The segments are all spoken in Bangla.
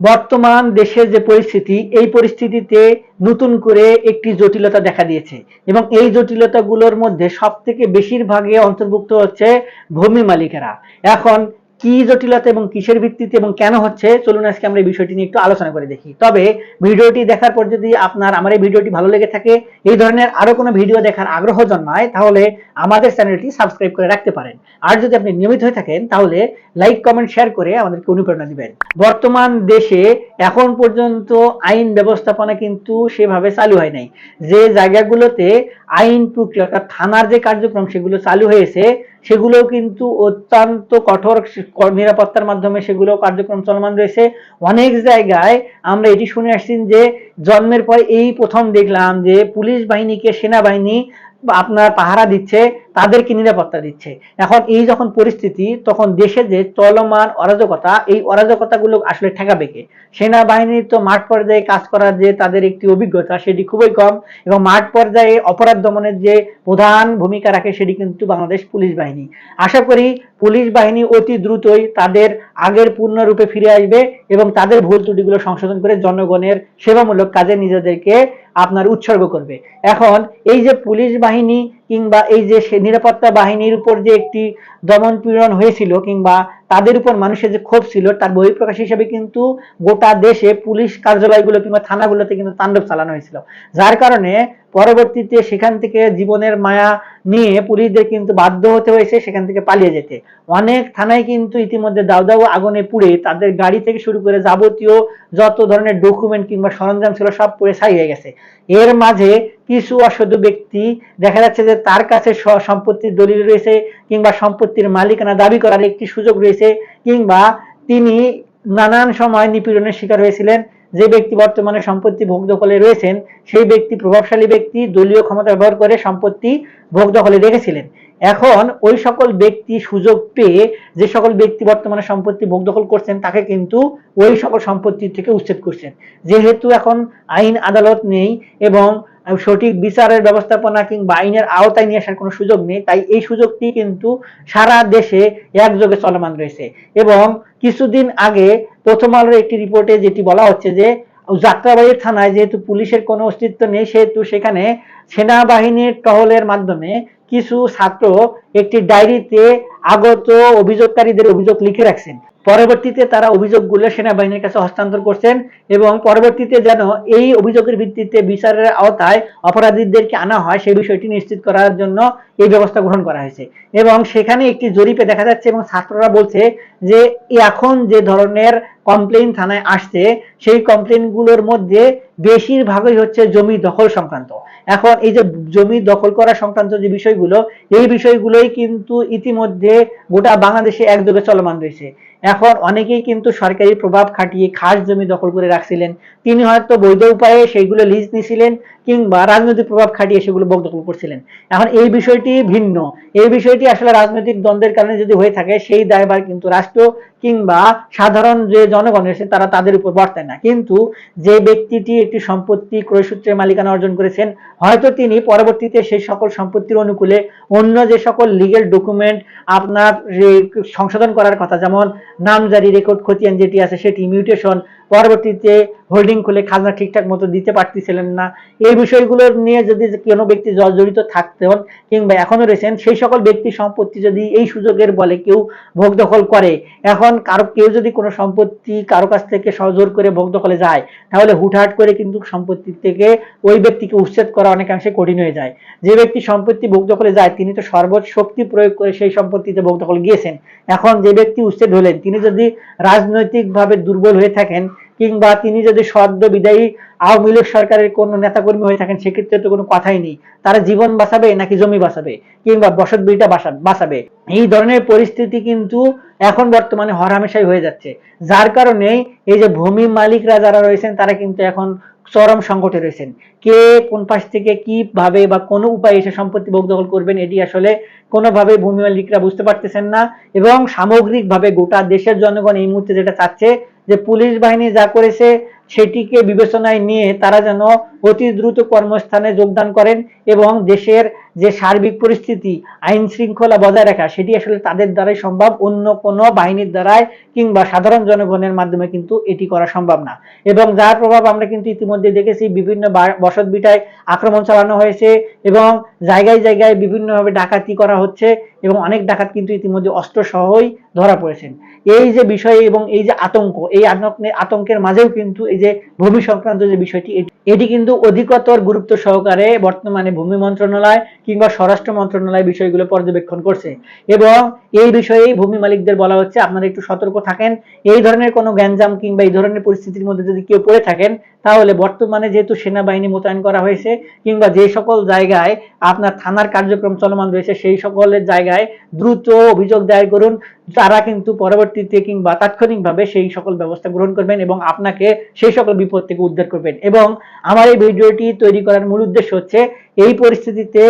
বর্তমান দেশের যে পরিস্থিতি, এই পরিস্থিতিতে নতুন করে একটি জটিলতা দেখা দিয়েছে এবং এই জটিলতাগুলোর মধ্যে সব থেকে বেশিরভাগে অন্তর্ভুক্ত হচ্ছে ভূমি মালিকেরা। এখন কি জটিলতা এবং কিসের ভিত্তিতে এবং কেন হচ্ছে? চলুন আজকে আমরা এই বিষয়টি নিয়ে একটু আলোচনা করে দেখি। তবে ভিডিওটি দেখার পর যদি আপনার, আমার এই ভিডিওটি ভালো লেগে থাকে, এই ধরনের আরও কোনো ভিডিও দেখার আগ্রহ জন্মায়, তাহলে আমাদের চ্যানেলটি সাবস্ক্রাইব করে রাখতে পারেন। আর যদি আপনি নিয়মিত হয়ে থাকেন, তাহলে লাইক, কমেন্ট, শেয়ার করে আমাদেরকে অনুপ্রেরণা দিবেন। বর্তমান দেশে এখন পর্যন্ত আইন ব্যবস্থাপনা কিন্তু সেভাবে চালু হয় নাই। যে জায়গাগুলোতে আইন প্রক্রিয়া, অর্থাৎ থানার যে কার্যক্রম, সেগুলো চালু হয়েছে সেগুলো কিন্তু অত্যন্ত কঠোর নিরাপত্তার মাধ্যমে সেগুলো কার্যক্রম চলমান রয়েছে। অনেক জায়গায় আমরা এটি শুনে আসছি যে জন্মের পর এই প্রথম দেখলাম যে পুলিশ বাহিনীকে সেনাবাহিনী আপনার পাহারা দিচ্ছে, তাদেরকে নিরাপত্তা দিচ্ছে। এখন এই যখন পরিস্থিতি, তখন দেশে যে চলমান অরাজকতা, এই অরাজকতাগুলো আসলে ঠেকাবে কে? সেনাবাহিনীর তো মাঠ পর্যায়ে কাজ করার যে তাদের একটি অভিজ্ঞতা, সেটি খুবই কম এবং মাঠ পর্যায়ে অপরাধ দমনের যে প্রধান ভূমিকা রাখে, সেটি কিন্তু বাংলাদেশ পুলিশ বাহিনী। আশা করি পুলিশ বাহিনী অতি দ্রুতই তাদের আগের পূর্ণরূপে ফিরে আসবে এবং তাদের ভুল ত্রুটিগুলো সংশোধন করে জনগণের সেবামূলক কাজে নিজেদেরকে আপনার উৎসর্গ করবে। এখন এই যে পুলিশ বাহিনী কিংবা এই যে নিরাপত্তা বাহিনীর উপর যে একটি দমন পীড়ন হয়েছিল কিংবা তাদের উপর মানুষের যে ক্ষোভ ছিল, তার বহিঃপ্রকাশ হিসেবে কিন্তু গোটা দেশে পুলিশ কার্যালয়গুলো কিংবা থানাগুলোতে কিন্তু তাণ্ডব চালানো হয়েছিল। যার কারণে পরবর্তীতে সেখান থেকে জীবনের মায়া নিয়ে পুলিশদের কিন্তু বাধ্য হতে হয়েছে সেখান থেকে পালিয়ে যেতে। অনেক থানায় কিন্তু ইতিমধ্যে দাও দাও আগুনে পুড়ে তাদের গাড়ি থেকে শুরু করে যাবতীয় যত ধরনের ডকুমেন্ট কিংবা সরঞ্জাম ছিল সব পুড়ে ছাই হয়ে গেছে। এর মাঝে কিছু অসাধু ব্যক্তি দেখা যাচ্ছে যে তার কাছে সম্পত্তির দলিল রয়েছে কিংবা সম্পত্তির মালিকানা দাবি করার একটি সুযোগ রয়েছে কিংবা তিনি নানান সময় নিপীড়নের শিকার হয়েছিলেন। যে ব্যক্তি বর্তমানে সম্পত্তি ভোগ দখলে রয়েছেন, সেই ব্যক্তি প্রভাবশালী ব্যক্তি, দলীয় ক্ষমতা ব্যবহার করে সম্পত্তি ভোগ দখলে রেখেছিলেন। এখন ওই সকল ব্যক্তি সুযোগ পেয়ে যে সকল ব্যক্তি বর্তমানে সম্পত্তি ভোগ দখল করছেন, তাকে কিন্তু ওই সকল সম্পত্তি থেকে উচ্ছেদ করছেন। যেহেতু এখন আইন আদালত নেই এবং সঠিক বিচারের ব্যবস্থাপনা কিংবা আইনের আওতায় নিয়ে আসার কোনো সুযোগ নেই, তাই এই সুযোগটি কিন্তু সারা দেশে একযোগে চলমান রয়েছে। এবং কিছুদিন আগে প্রথম আলোর একটি রিপোর্টে যেটি বলা হচ্ছে যে যাত্রাবাড়ি থানায় যেহেতু পুলিশের কোনো অস্তিত্ব নেই, সেহেতু সেখানে সেনাবাহিনীর টহলের মাধ্যমে কিছু ছাত্র একটি ডায়েরিতে আগত অভিযোগকারীদের অভিযোগ লিখে রাখছেন। পরবর্তীতে তারা অভিযোগগুলো সেনাবাহিনীর কাছে হস্তান্তর করছেন এবং পরবর্তীতে যেন এই অভিযোগের ভিত্তিতে বিচারের আওতায় অপরাধীদেরকে আনা হয়, সেই বিষয়টি নিশ্চিত করার জন্য এই ব্যবস্থা গ্রহণ করা হয়েছে। এবং সেখানে একটি জরিপে দেখা যাচ্ছে এবং ছাত্ররা বলছে যে, এখন যে ধরনের কমপ্লেন থানায় আসছে, সেই কমপ্লেনগুলোর মধ্যে বেশিরভাগই হচ্ছে জমি দখল সংক্রান্ত। এখন এই যে জমি দখল করা সংক্রান্ত যে বিষয়গুলো, এই বিষয়গুলোই কিন্তু ইতিমধ্যে গোটা বাংলাদেশে একযোগে চলমান রয়েছে। এখন অনেকেই কিন্তু সরকারি প্রভাব খাটিয়ে খাস জমি দখল করে রাখছিলেন। তিনি হয়তো বৈধ উপায়ে সেইগুলো লিজ নিছিলেন কিংবা রাজনৈতিক প্রভাব খাটিয়ে সেগুলো বক দখল করছিলেন। এখন এই বিষয়টি ভিন্ন। এই বিষয়টি আসলে রাজনৈতিক দ্বন্দ্বের কারণে যদি হয়ে থাকে, সেই দায়ভার কিন্তু রাষ্ট্র কিংবা সাধারণ যে জনগণ রয়েছে, তারা তাদের উপর বর্তায় না। কিন্তু যে ব্যক্তিটি একটি সম্পত্তি ক্রয়সূত্রে মালিকানা অর্জন করেছেন, হয়তো তিনি পরবর্তীতে সেই সকল সম্পত্তির অনুকূলে অন্য যে সকল লিগেল ডকুমেন্ট আপনার সংশোধন করার কথা, যেমন নামজারি রেকর্ড খতিয়ান যেটি আছে সেটি মিউটেশন পরবর্তীতে হোল্ডিং খুলে খাজনা ঠিকঠাক মতো দিতে পারতেছিলেন না। এই বিষয়গুলো নিয়ে যদি কোনো ব্যক্তি জড়িত থাকতেন কিংবা এখনও রয়েছেন, সেই সকল ব্যক্তি সম্পত্তি যদি এই সুযোগের বলে কেউ ভোগ দখল করে, এখন কারও কেউ যদি কোনো সম্পত্তি কারও কাছ থেকে সহজোর করে ভোগ দখলে যায়, তাহলে হুটহাট করে কিন্তু সম্পত্তি থেকে ওই ব্যক্তিকে উচ্ছেদ করা অনেকাংশে কঠিন হয়ে যায়। যে ব্যক্তি সম্পত্তি ভোগ দখলে যায়, তিনি তো সর্বোচ্চ শক্তি প্রয়োগ করে সেই সম্পত্তিতে ভোগ দখল গিয়েছেন। এখন যে ব্যক্তি উচ্ছেদ হলেন, তিনি যদি রাজনৈতিকভাবে দুর্বল হয়ে থাকেন কিংবা তিনি যদি সদ্য বিদায়ী আওয়ামী লীগ সরকারের কোন নেতাকর্মী হয়ে থাকেন, সেক্ষেত্রে তো কোনো কথাই নেই। তারা জীবন বাঁচাবে নাকি জমি বাঁচাবে? কিংবা বসত বিটা বাঁচাবে? এই ধরনের পরিস্থিতি কিন্তু এখন বর্তমানে হরহামেশাই হয়ে যাচ্ছে। যার কারণে এই যে ভূমি মালিকরা যারা রয়েছেন, তারা কিন্তু এখন চরম সংকটে রয়েছেন। কে কোন পাশ থেকে কীভাবে বা কোন উপায়ে এসে সম্পত্তি ভোগ দখল করবেন, এটি আসলে কোনোভাবে ভূমি মালিকরা বুঝতে পারতেছেন না। এবং সামগ্রিকভাবে গোটা দেশের জনগণ এই মুহূর্তে যেটা চাচ্ছে যে পুলিশ বাহিনী যা করেছে সেটিকে বিবেচনায় নিয়ে তারা যেন অতি দ্রুত কর্মস্থানে যোগদান করেন এবং দেশের যে সার্বিক পরিস্থিতি, আইন শৃঙ্খলা বজায় রাখা, সেটি আসলে তাদের দ্বারাই সম্ভব, অন্য কোনো বাহিনীর দ্বারাই কিংবা সাধারণ জনগণের মাধ্যমে কিন্তু এটি করা সম্ভব না। এবং যার প্রভাব আমরা কিন্তু ইতিমধ্যে দেখেছি, বিভিন্ন বসত বিটায় আক্রমণ চালানো হয়েছে এবং জায়গায় জায়গায় বিভিন্নভাবে ডাকাতি করা হচ্ছে এবং অনেক ডাকাত কিন্তু ইতিমধ্যে অস্ত্র সহই ধরা পড়েছেন। এই যে বিষয় এবং এই যে আতঙ্ক, এই আতঙ্কে- আতঙ্কের মাঝেও কিন্তু এই যে ভূমি সংক্রান্ত যে বিষয়টি এটি কিন্তু অধিকতর গুরুত্ব সহকারে বর্তমানে ভূমি মন্ত্রণালয় কিংবা স্বরাষ্ট্র মন্ত্রণালয় বিষয়গুলো পর্যবেক্ষণ করছে। এবং এই বিষয়ে ভূমি মালিকদের বলা হচ্ছে, আপনারা একটু সতর্ক থাকেন। এই ধরনের কোনো গ্যাঞ্জাম কিংবা এই ধরনের পরিস্থিতির মধ্যে যদি কেউ পড়ে থাকেন, তাহলে বর্তমানে যেহেতু সেনাবাহিনী মোতায়েন করা হয়েছে, কিংবা যে সকল জায়গায় আপনার থানার কার্যক্রম চলমান রয়েছে, সেই সকলের জায়গায় দ্রুত অভিযোগ দায়ের করুন। তারা কিন্তু পরবর্তীতে কিংবা তাৎক্ষণিকভাবে সেই সকল ব্যবস্থা গ্রহণ করবেন এবং আপনাকে সেই সকল বিপদ থেকে উদ্ধার করবেন। এবং আমার এই ভিডিওটি তৈরি করার মূল উদ্দেশ্য হচ্ছে, এই পরিস্থিতিতে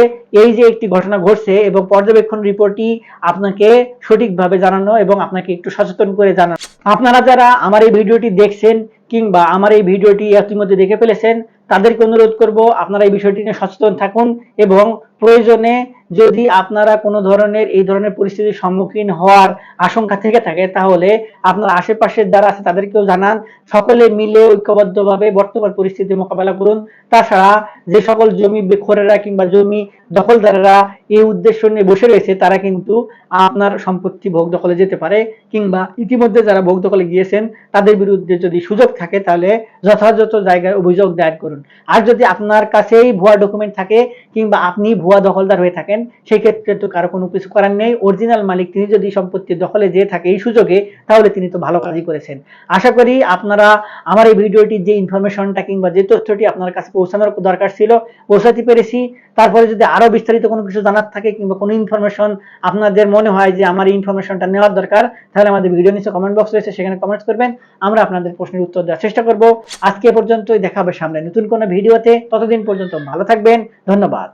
এই যে একটি ঘটনা ঘটছে এবং পর্যবেক্ষণ রিপোর্টটি আপনাকে সঠিকভাবে জানানো এবং আপনাকে একটু সচেতন করে জানানো। আপনারা যারা আমার এই ভিডিওটি দেখছেন কিংবা আমার এই ভিডিওটি ইতিমধ্যে দেখে ফেলেছেন, তাদেরকে অনুরোধ করব আপনারা এই বিষয়টি নিয়ে সচেতন থাকুন এবং প্রয়োজনে যদি আপনারা কোনো ধরনের, এই ধরনের পরিস্থিতির সম্মুখীন হওয়ার আশঙ্কা থেকে থাকে, তাহলে আপনার আশেপাশের যারা আছে তাদেরকেও জানান। সকলে মিলে ঐক্যবদ্ধভাবে বর্তমান পরিস্থিতি মোকাবেলা করুন। তাছাড়া যে সকল জমি বেখরেরা কিংবা জমি দখলদারেরা এই উদ্দেশ্য নিয়ে বসে রয়েছে, তারা কিন্তু আপনার সম্পত্তি ভোগ দখলে যেতে পারে কিংবা ইতিমধ্যে যারা ভোগ দখলে গিয়েছেন, তাদের বিরুদ্ধে যদি সুযোগ থাকে, তাহলে যথাযথ জায়গায় অভিযোগ দায়ের করুন। আর যদি আপনার কাছেই ভুয়া ডকুমেন্ট থাকে কিংবা আপনি ভুয়া দখলদার হয়ে থাকেন, সেই ক্ষেত্রে তো কারও কোনো কিছু করার নেই। অরিজিনাল মালিক তিনি যদি সম্পত্তি দখলে যেয়ে থাকে এই সুযোগে, তাহলে তিনি তো ভালো কাজই করেছেন। আশা করি আপনারা আমার এই ভিডিওটির যে ইনফরমেশনটা কিংবা যে তথ্যটি আপনার কাছে পৌঁছানোর দরকার ছিল, পৌঁছাতে পেরেছি। তারপরে যদি আরও বিস্তারিত কোনো কিছু জানার থাকে কিংবা কোনো ইনফরমেশন আপনাদের মনে হয় যে আমার এই ইনফরমেশনটা নেওয়ার দরকার, তাহলে আমাদের ভিডিও নিচে কমেন্ট বক্স রয়েছে, সেখানে কমেন্টস করবেন। আমরা আপনাদের প্রশ্নের উত্তর দেওয়ার চেষ্টা করব। আজকে পর্যন্তই, দেখা হবে সামনে নতুন কোনো ভিডিওতে। ততদিন পর্যন্ত ভালো থাকবেন। ধন্যবাদ।